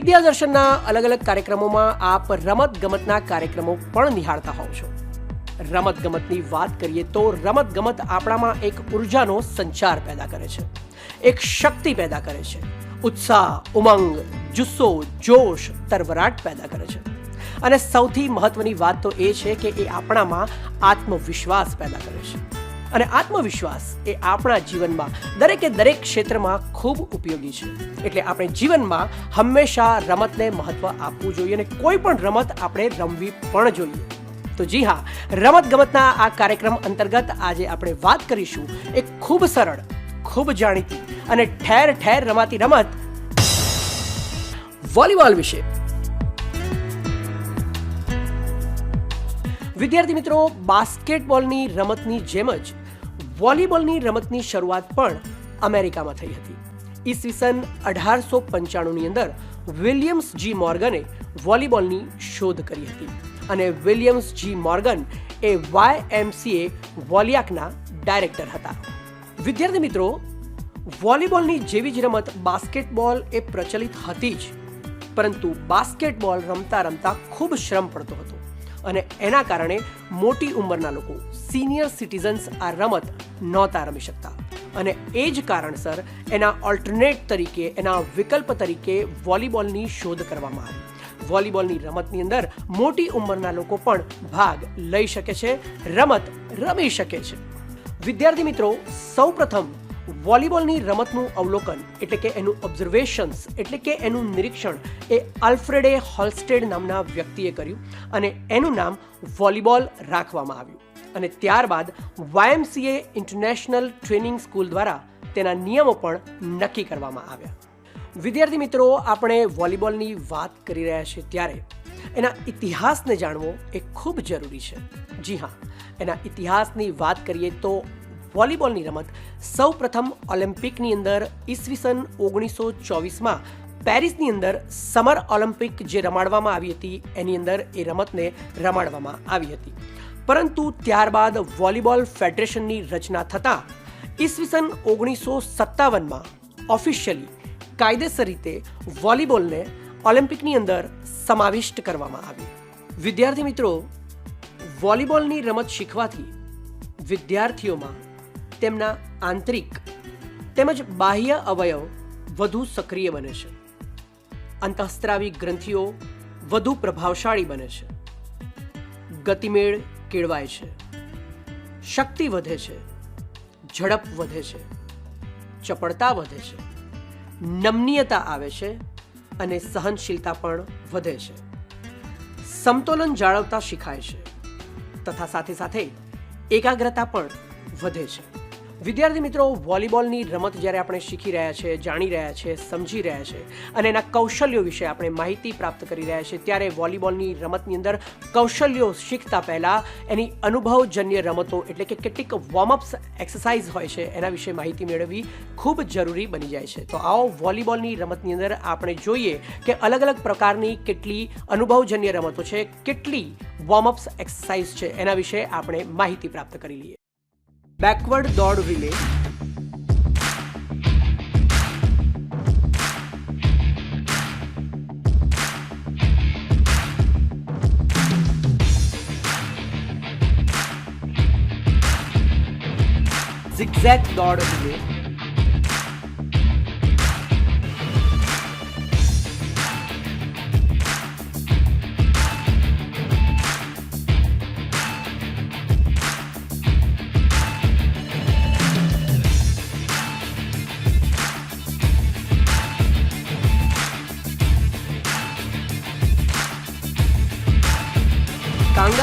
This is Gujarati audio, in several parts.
વિદ્યાદર્શનના અલગ અલગ કાર્યક્રમોમાં આપ રમત ગમતના કાર્યક્રમો પણ નિહાળતા હોવ છો. રમત ગમતની વાત કરીએ તો રમત ગમત આપણામાં એક ઉર્જાનો સંચાર પેદા કરે છે. એક શક્તિ પેદા કરે છે. ઉત્સાહ, ઉમંગ, જુસ્સો, જોશ, તરવરાટ પેદા કરે છે. અને સૌથી મહત્વની વાત તો એ છે કે એ આપણામાં આત્મવિશ્વાસ પેદા કરે છે. અને આત્મવિશ્વાસ એ આપણા જીવનમાં દરેકે દરેક ક્ષેત્રમાં ખૂબ ઉપયોગી છે. એટલે આપણે જીવનમાં હંમેશા રમતને મહત્વ આપવું જોઈએ અને કોઈ પણ રમત આપણે રમવી પણ જોઈએ. તો જી હા, રમત ગમતના આ કાર્યક્રમ અંતર્ગત આજે આપણે વાત કરીશું એક ખૂબ સરળ, ખૂબ જાણીતી અને ઠેર ઠેર રમાતી રમત વોલીબોલ વિશે. વિદ્યાર્થી મિત્રો, બાસ્કેટબોલની રમતની જેમ જ વોલીબોલની રમતની શરૂઆત પણ અમેરિકામાં થઈ હતી. ઈસવીસન અઢારસો પંચાણુંની અંદર વિલિયમ્સ જી મોર્ગને વોલીબોલની શોધ કરી હતી અને વિલિયમ્સ જી મોર્ગન એ વાય એમસીએ વોલિયાકના ડાયરેક્ટર હતા. વિદ્યાર્થી મિત્રો, વોલીબોલની જેવી જ રમત બાસ્કેટબોલ એ પ્રચલિત હતી જ, પરંતુ બાસ્કેટબોલ રમતા રમતા ખૂબ શ્રમ પડતો હતો. અને એના કારણે મોટી ઉંમરના લોકો સિનિયર સિટીઝન્સ આ રમત નહોતા રમી શકતા. અને એ જ કારણસર એના ઓલ્ટરનેટ તરીકે, એના વિકલ્પ તરીકે વોલીબોલની શોધ કરવામાં આવી. વોલીબોલની રમતની અંદર મોટી ઉંમરના લોકો પણ ભાગ લઈ શકે છે, રમત રમી શકે છે. વિદ્યાર્થી મિત્રો, સૌપ્રથમ વોલીબોલની રમતનું અવલોકન એટલે કે એનું ઓબ્ઝર્વેશન્સ એટલે કે એનું નિરીક્ષણ એ આલ્ફ્રેડે હોલસ્ટેડ નામના વ્યક્તિએ કર્યું અને એનું નામ વોલીબોલ રાખવામાં આવ્યું. અને ત્યારબાદ વાયએમસીએ ઇન્ટરનેશનલ ટ્રેનિંગ સ્કૂલ દ્વારા તેના નિયમો પણ નક્કી કરવામાં આવ્યા. વિદ્યાર્થી મિત્રો, આપણે વોલીબોલની વાત કરી રહ્યા છીએ ત્યારે એના ઇતિહાસને જાણવો એ ખૂબ જરૂરી છે. જી હા, એના ઇતિહાસની વાત કરીએ તો વોલીબોલની રમત. સૌ પ્રથમ ઓલિમ્પિકની અંદર ઈસવીસન ઓગણીસો ચોવીસમાં પેરિસની અંદર સમર ઓલિમ્પિક જે રમાડવામાં આવી હતી, એની અંદર એ રમતને રમાડવામાં આવી હતી. પરંતુ ત્યારબાદ વોલીબોલ ફેડરેશનની રચના થતાં ઈસવીસન ઓગણીસો સત્તાવનમાં ઓફિશિયલી કાયદેસર રીતે વોલીબોલને ઓલિમ્પિકની અંદર સમાવિષ્ટ કરવામાં આવી. વિદ્યાર્થી મિત્રો, વોલીબોલની રમત શીખવાથી વિદ્યાર્થીઓમાં તેમના આંતરિક તેમજ બાહ્ય અવયવ વધુ સક્રિય બને છે. અંતઃસ્ત્રાવી ગ્રંથિઓ વધુ પ્રભાવશાળી બને છે. ગતિમેળ કેળવાય છે. શક્તિ વધે છે. ઝડપ વધે છે. ચપળતા વધે છે. નમનીયતા આવે છે અને સહનશીલતા પણ વધે છે. સમતોલન જાળવતા શીખાય છે. તથા સાથે સાથે એકાગ્રતા પણ વધે છે. વિદ્યાર્થી મિત્રો, વોલીબોલની રમત જ્યારે આપણે શીખી રહ્યા છે, જાણી રહ્યા છે, સમજી રહ્યા છે અને એના કૌશલ્યો વિશે આપણે માહિતી પ્રાપ્ત કરી રહ્યા છે, ત્યારે વોલીબોલની રમતની અંદર કૌશલ્યો શીખતા પહેલાં એની અનુભવજન્ય રમતો એટલે કે કેટલીક વોર્મઅપ્સ એક્સરસાઇઝ હોય છે, એના વિશે માહિતી મેળવવી ખૂબ જરૂરી બની જાય છે. તો આવો વોલીબોલની રમતની અંદર આપણે જોઈએ કે અલગ અલગ પ્રકારની કેટલી અનુભવજન્ય રમતો છે, કેટલી વોર્મઅપ્સ એક્સરસાઇઝ છે, એના વિશે આપણે માહિતી પ્રાપ્ત કરી લઈએ. बैकवर्ड दौड़ रिले। जिक्जैक दौड़ रिले।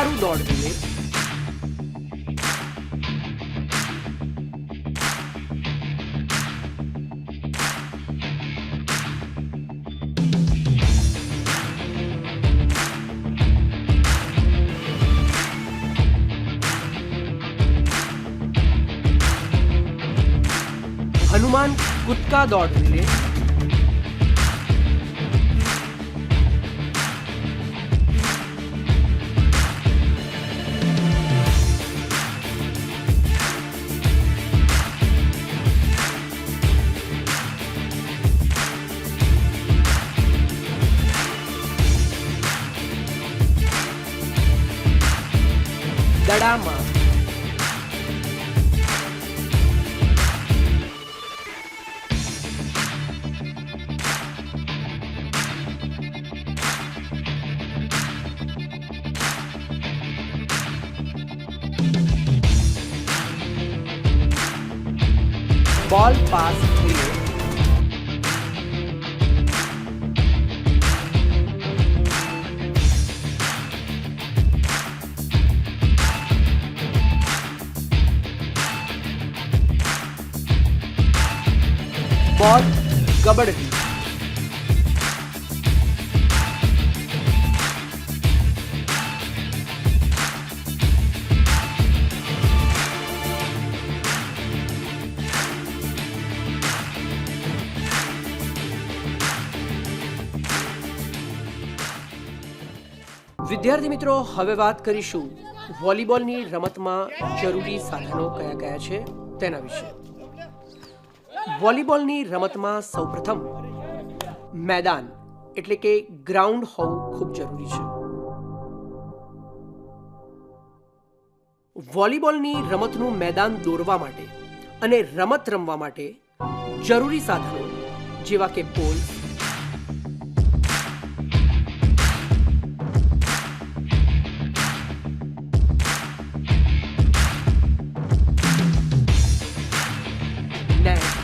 કાંગારૂ દોડ રિલે હનુમાન કૂદકા દોડ programa. Ball pass here. બોલ, કબડ્ડી. વિદ્યાર્થી મિત્રો, હવે વાત કરીશું વોલીબોલની રમતમાં જરૂરી સાધનો કયા કયા છે તેના વિશે. વોલીબોલની રમતમાં સૌપ્રથમ મેદાન એટલે કે ગ્રાઉન્ડ હોવું ખૂબ જરૂરી છે. વોલીબોલની રમતનું મેદાન દોરવા માટે અને રમત રમવા માટે જરૂરી સાધનો જેવા કે પોલ net,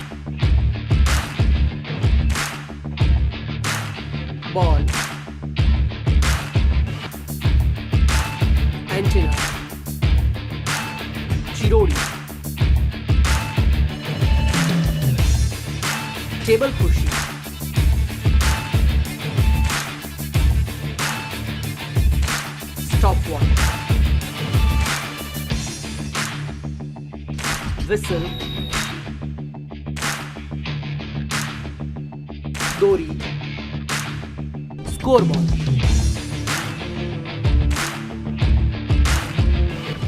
whistle દોરી સ્કોરબોર્ડ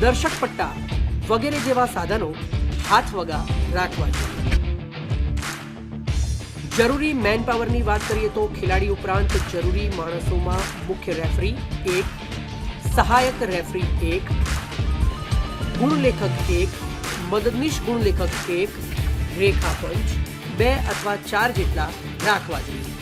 દર્શક પટ્ટા વગેરે જેવા સાધનો હાથ વગા રાખવા જોઈએ. જરૂરી મેન પાવરની વાત કરીએ તો ખેલાડી ઉપરાંત જરૂરી માણસોમાં મુખ્ય રેફરી એક, સહાયક રેફરી એક, ગુણલેખક એક મદદનીશ ગુણલેખક એક, રેખા પંચ, બે અથવા ચાર જેટલા રાખવા જોઈએ.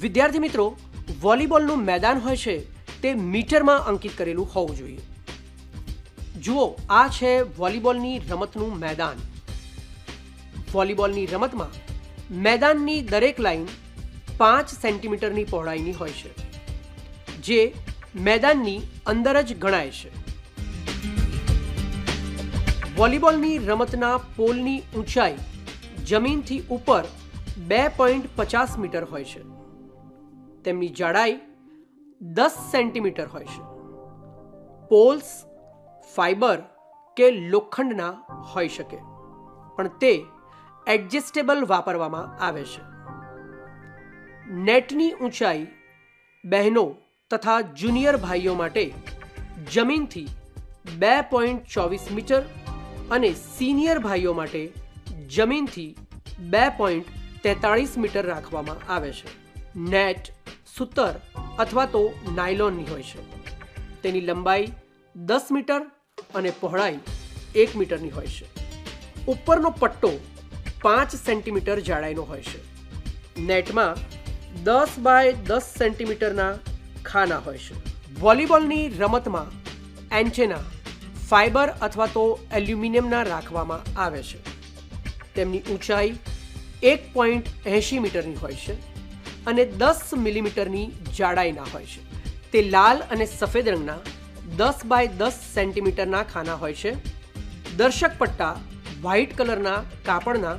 વિદ્યાર્થી મિત્રો, વોલીબોલનું મેદાન હોય છે તે મીટરમાં અંકિત કરેલું હોવું જોઈએ. જુઓ, આ છે વોલીબોલની રમતનું મેદાન. વોલીબોલની રમતમાં મેદાનની દરેક લાઈન પાંચ સેન્ટીમીટરની પહોળાઈની હોય છે, જે મેદાનની અંદર જ ગણાય છે. વોલીબોલની રમતના પોલની ઊંચાઈ જમીનથી ઉપર બે પોઈન્ટ પચાસ મીટર હોય છે. તેમની જાડાઈ દસ સેન્ટીમીટર હોય છે. પોલ્સ, ફાઈબર કે લોખંડના હોઈ શકે, પણ તે એડજસ્ટેબલ વાપરવામાં આવે છે. નેટની ઊંચાઈ, બહેનો તથા જુનિયર ભાઈઓ માટે જમીનથી બે પોઈન્ટ ચોવીસ મીટર અને સિનિયર ભાઈઓ માટે જમીનથી બે પોઈન્ટ તેતાળીસ મીટર રાખવામાં આવે છે. નેટ, સૂતર અથવા તો નાયલોનની હોય છે. તેની લંબાઈ દસ મીટર અને પહોળાઈ એક મીટરની હોય છે. ઉપરનો પટ્ટો પાંચ સેન્ટીમીટર જાડાઈનો હોય છે. નેટમાં દસ બાય દસ સેન્ટીમીટરના ખાના હોય છે. વોલીબોલની રમતમાં એન્ચેના, ફાઇબર અથવા તો એલ્યુમિનિયમના રાખવામાં આવે છે. તેમની ઊંચાઈ એક પોઈન્ટ એંશી મીટરની હોય છે અને દસ મિલીમીટરની જાડાઈના હોય છે. તે લાલ અને સફેદ રંગના દસ બાય દસ સેન્ટીમીટરના ખાના હોય છે. દર્શક પટ્ટા વ્હાઇટ કલરના કાપડના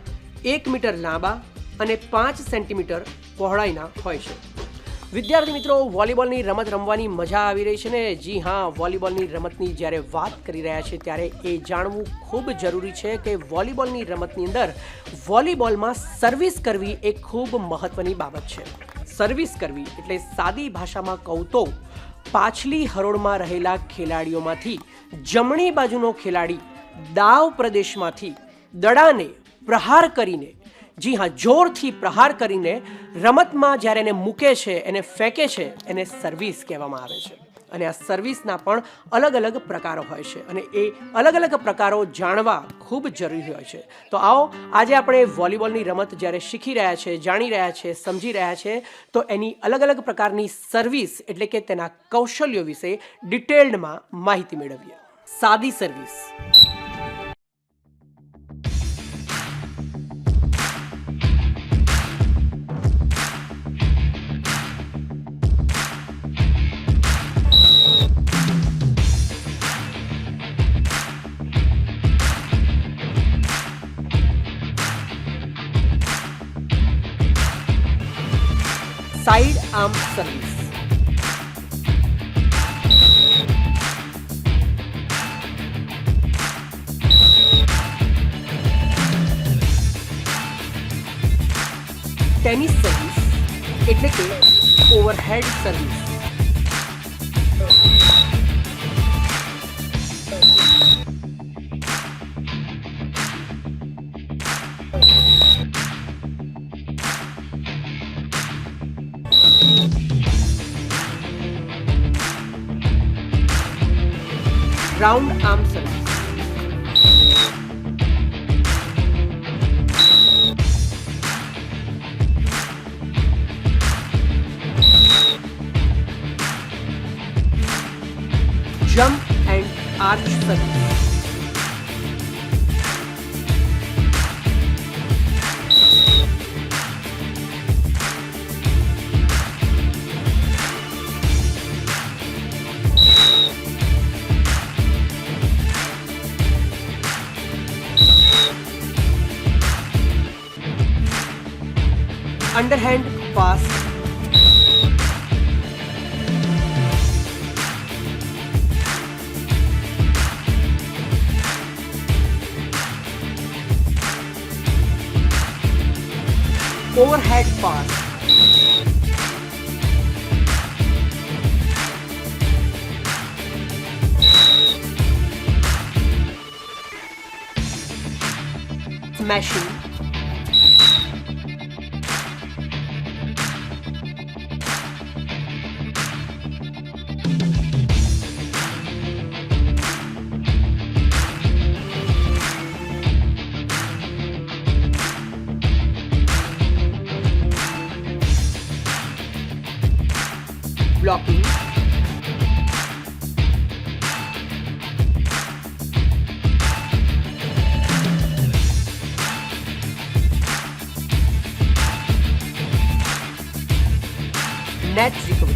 એક મીટર લાંબા અને પાંચ સેન્ટીમીટર પહોળાઈના હોય છે. વિદ્યાર્થી મિત્રો, વોલીબોલની રમત રમવાની મજા આવી રહી છે ને? જી હા, વોલીબોલની રમતની જ્યારે વાત કરી રહ્યા છે, ત્યારે એ જાણવું ખૂબ જરૂરી છે કે વોલીબોલની રમતની અંદર વોલીબોલમાં સર્વિસ કરવી એ ખૂબ મહત્વની બાબત છે. સર્વિસ કરવી એટલે સાદી ભાષામાં કહું તો, પાછલી હરોળમાં રહેલા ખેલાડીઓમાંથી જમણી બાજુનો ખેલાડી દાવ પ્રદેશમાંથી દડાને પ્રહાર કરીને જી હા, જોરથી પ્રહાર કરીને રમતમાં જ્યારે એને મૂકે છે, એને ફેંકે છે, એને સર્વિસ કહેવામાં આવે છે. અને આ સર્વિસના પણ અલગ અલગ પ્રકારો હોય છે અને એ અલગ અલગ પ્રકારો જાણવા ખૂબ જરૂરી હોય છે. તો આવો, આજે આપણે વોલીબોલની રમત જ્યારે શીખી રહ્યા છે, જાણી રહ્યા છે, સમજી રહ્યા છે, તો એની અલગ અલગ પ્રકારની સર્વિસ એટલે કે તેના કૌશલ્યો વિશે ડિટેલ્ડમાં માહિતી મેળવીએ. સાદી service side arm service tennis service એટલે કે overhead service round arm circle. Jump and arch circle. Underhand pass overhead pass. Smashing. That's